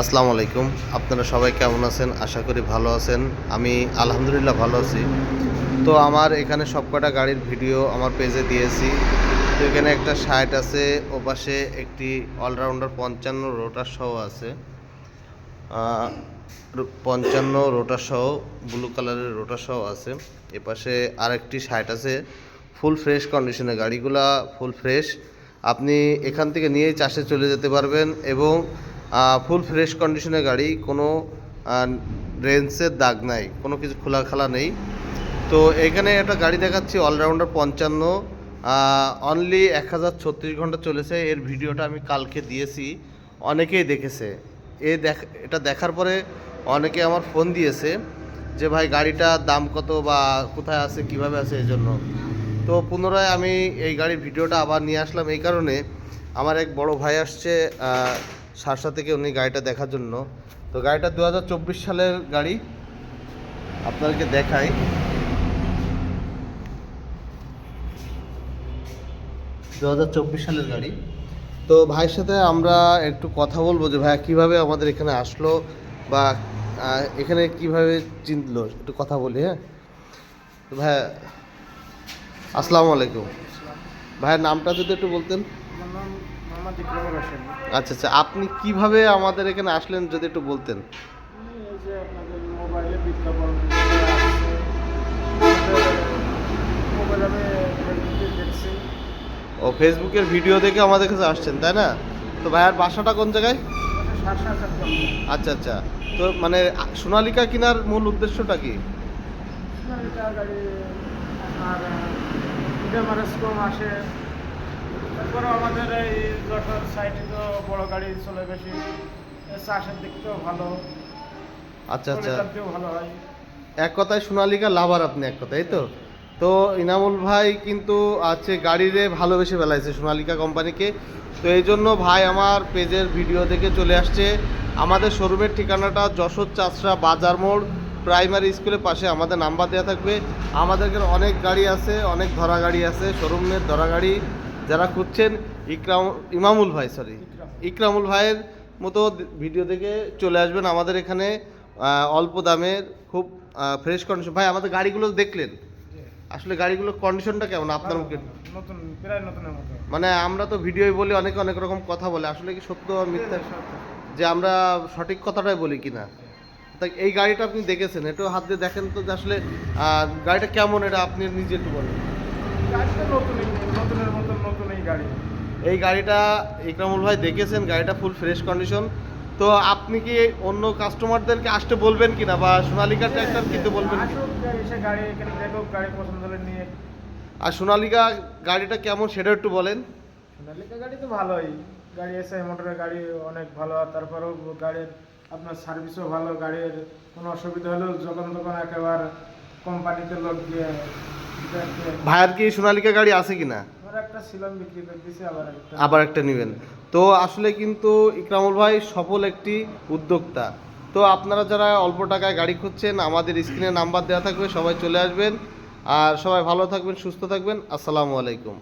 আসসালামু আলাইকুম। আপনারা সবাই কেমন আছেন? আশা করি ভালো আছেন। আমি আলহামদুলিল্লাহ ভালো আছি। তো আমার এখানে সবকটা গাড়ির ভিডিও আমার পেজে দিয়েছি। তো এখানে একটা শার্ট আছে ও পাশে একটি অলরাউন্ডার পঞ্চান্ন রোটার সহ আছে। পঞ্চান্ন রোটার সহ, ব্লু কালারের রোটার সহ আছে। এপাশে আরেকটি শার্ট আছে, ফুল ফ্রেশ কন্ডিশনে গাড়িগুলা, ফুল ফ্রেশ। আপনি এখান থেকে নিয়েই চাষে চলে যেতে পারবেন এবং ফুল ফ্রেশ কন্ডিশনের গাড়ি, কোনো রেঞ্জের দাগ নাই, কোনো কিছু খোলা খালা নেই। তো এখানে একটা গাড়ি দেখাচ্ছি অলরাউন্ডার পঞ্চান্ন। অনলি এক হাজার ছত্রিশ ঘণ্টা চলেছে, এর ভিডিওটা আমি কালকে দিয়েছি, অনেকেই দেখেছে। এ দেখ, এটা দেখার পরে অনেকে আমার ফোন দিয়েছে যে, ভাই গাড়িটার দাম কত বা কোথায় আছে, কীভাবে আছে এই জন্য? তো পুনরায় আমি এই গাড়ির ভিডিওটা আবার নিয়ে আসলাম। এই কারণে আমার এক বড় ভাই আসছে সারসা থেকে উনি গাড়িটা দেখার জন্য। তো গাড়িটা দু হাজার চব্বিশ সালের গাড়ি। আপনাদেরকে দেখাই। দু হাজার চব্বিশ সালের গাড়ি। তো ভাইয়ের সাথে আমরা একটু কথা বলব যে ভাইয়া কীভাবে আমাদের এখানে আসলো বা এখানে কীভাবে চিনলো? একটু কথা বলি হ্যাঁ? ভাইয়া, আসসালামু আলাইকুম। ভাইয়ের নামটা যদি একটু বলতেন। আমার নাম আচ্ছা আচ্ছা আপনি কীভাবে আমাদের এখানে আসলেন যদি একটু বলতেন? ও ফেসবুকের ভিডিও দেখে আমাদের কাছে আসছেন তাই না? তো ভাইয়ার বাসাটা কোন জায়গায়? আচ্ছা আচ্ছা তো মানে সোনালিকা কেনার মূল উদ্দেশ্যটা কি? আপনার আসে। তারপরে আমাদের এই যশোর সাইডে তো বড় গাড়ি চলে বেশি। চাষের দিক থেকেও ভালো। আচ্ছা আচ্ছা। ভালো হয়। এক কথায় সোনালিকা লাভার আপনি এক কথায় এই তো? তো ইনামুল ভাই কিন্তু আছে গাড়িরে ভালোবেসে বেলাইছে সোনালিকা কোম্পানিকে। তো এই জন্য ভাই আমার পেজের ভিডিও দেখে চলে আসছে। আমাদের শোরুমের ঠিকানাটা যশোর চাষরা বাজার মোড় প্রাইমারি স্কুলের পাশে আমাদের নাম্বার দেওয়া থাকবে। আমাদের অনেক গাড়ি আছে অনেক ধরা গাড়ি আছে শোরুমের ধরা গাড়ি। যারা খুঁজছেন ইকরাম ইমামুল ভাই সরি ইকরামুল ভাইয়ের মতো ভিডিও দেখে চলে আসবেন আমাদের এখানে। অল্প দামের খুব ফ্রেশ কন্ডিশন ভাই আমাদের গাড়িগুলো দেখলেন? আসলে গাড়িগুলোর কন্ডিশনটা কেমন আপনার মুখে? নতুন প্রায় নতুনের মতো। মানে আমরা তো ভিডিওই বলি অনেকে অনেক রকম কথা বলে। আসলে কি সত্য আর মিথ্যা? যে আমরা সঠিক কথাটাই বলি কিনা? তাই এই গাড়িটা আপনি দেখেছেন? একটু হাত দিয়ে দেখেন তো আসলে গাড়িটা কেমন এটা আপনি নিজে একটু বলেন। গাড়িটা নতুনই নতুনের মতন নতুন এই গাড়ি। এই গাড়িটা ইকরামুল ভাই দেখেছেন গাড়িটা ফুল ফ্রেশ কন্ডিশন তো আপনি কি অন্য কাস্টমারদেরকে আসতে বলবেন কিনা বা সোনালিকা ট্র্যাক্টর কিনতে বলবেন এসে গাড়ি এখানে দেখুক গাড়ি পছন্দ হলে নিয়ে। আর সোনালিকা গাড়িটা কেমন সেটা একটু বলেন। সোনালিকা গাড়ি তো ভালোই। গাড়ি এসে মোটরের গাড়ি অনেক ভালো আর তারপরেও গাড়ির আপনার সার্ভিসও ভালো গাড়ির কোনো অসুবিধা হলেও যখন তখন একেবারে কোম্পানিতে লোক দিয়ে ভাইয়ের কি সোনালিকা গাড়ি আছে কিনা? না আবার একটা নেবেন। তো আসলে কিন্তু ইকরামুল ভাই সফল একটি উদ্যোক্তা। তো আপনারা যারা অল্প টাকায় গাড়ি খুঁজছেন আমাদের স্ক্রিনে নাম্বার দেওয়া থাকবে সবাই চলে আসবেন। আর সবাই ভালো থাকবেন সুস্থ থাকবেন। আসসালামু আলাইকুম।